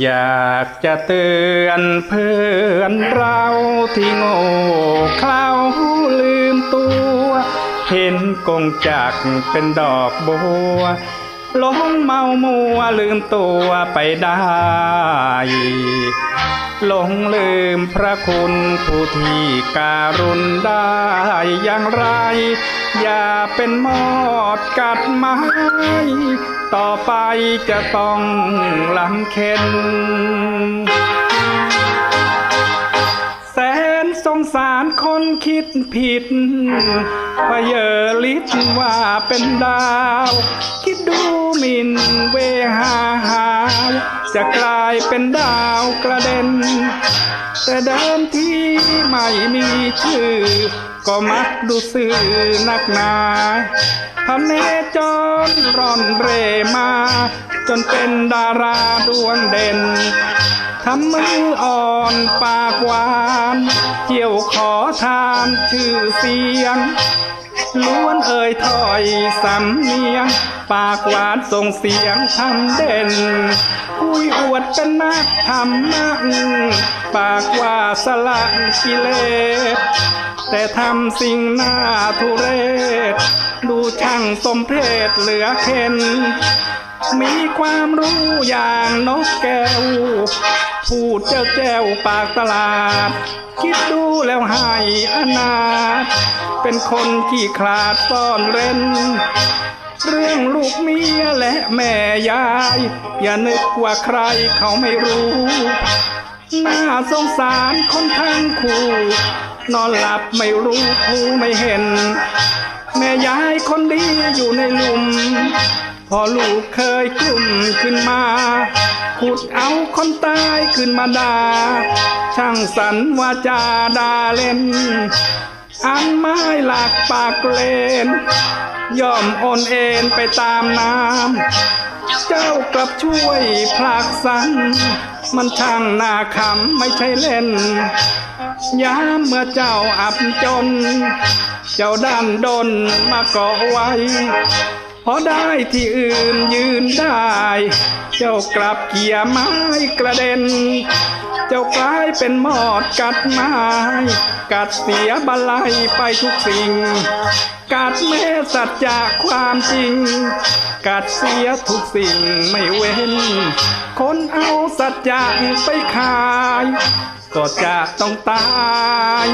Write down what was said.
อยากจะเตือนเพื่อนเราที่โง่เขลาลืมตัว เห็นกงจักเป็นดอกบัวหลงเมามัวลืมตัวไปได้ หลงลืมพระคุณผู้ที่การุณได้อย่างไร อย่าเป็นมอดกัดไม้ ต่อไปจะต้องลำเค็นแสนสงสารคนคิดผิดพะเยอลิดว่าเป็นดาว คิดดูมินเวหาหาจะกลายเป็นดาวกระเด็น แต่เดิมที่ไม่มีชื่อ ก็มักดูสื่อนักหนาพระเนจรร่อนเรมา จนเป็นดาราดวงเด่นทำมืออ่อนปากหวานเกี่ยวขอทานชื่อเสียง ล้วนเอ่ยถอยสำเนียง ปากหวานส่งเสียงทำเด่นคุยอวดเป็นนักธรรมะปากว่าสละกิเลส แต่ทำสิ่งน่าทุเรศ ดูช่างสมเพศเหลือเข็น มีความรู้อย่างนกแก้ว พูดเจ้าแจ้วปากตลาด คิดดูแล้วให้อนาถเป็นคนขี้ขลาดซ่อนเร้นเรื่องลูกเมียและแม่ยาย อย่านึกว่าใครเขาไม่รู้ น่าสงสารคนทั้งคู่ นอนหลับไม่รู้ผู้ไม่เห็น แม่ยายคนดีอยู่ในหลุม พอลูกเคยกลุ่มขึ้นมาขุดเอาคนตายขึ้นมาด่าช่างสรรวาจาดาเล่น อันไม้หลักปากเลนย่อมโอนเอ็นไปตามน้ำ เจ้ากลับช่วยผลักสัน มันช่างน่าขำไม่ใช่เล่น ยามเมื่อเจ้าอับจน เจ้าด้านดนมาเกาะไว้ พอได้ที่อื่นยืนได้ เจ้ากลับเกี่ยไม้กระเด็น เจ้ากลายเป็นหมอดกัดไม้ กัดเสียบาลัยไปทุกสิ่ง กัดแม่สัจจากความจริง กัดเสียทุกสิ่งไม่เว้น คนเอาสัจจะไปขาย ก็จะต้องตาย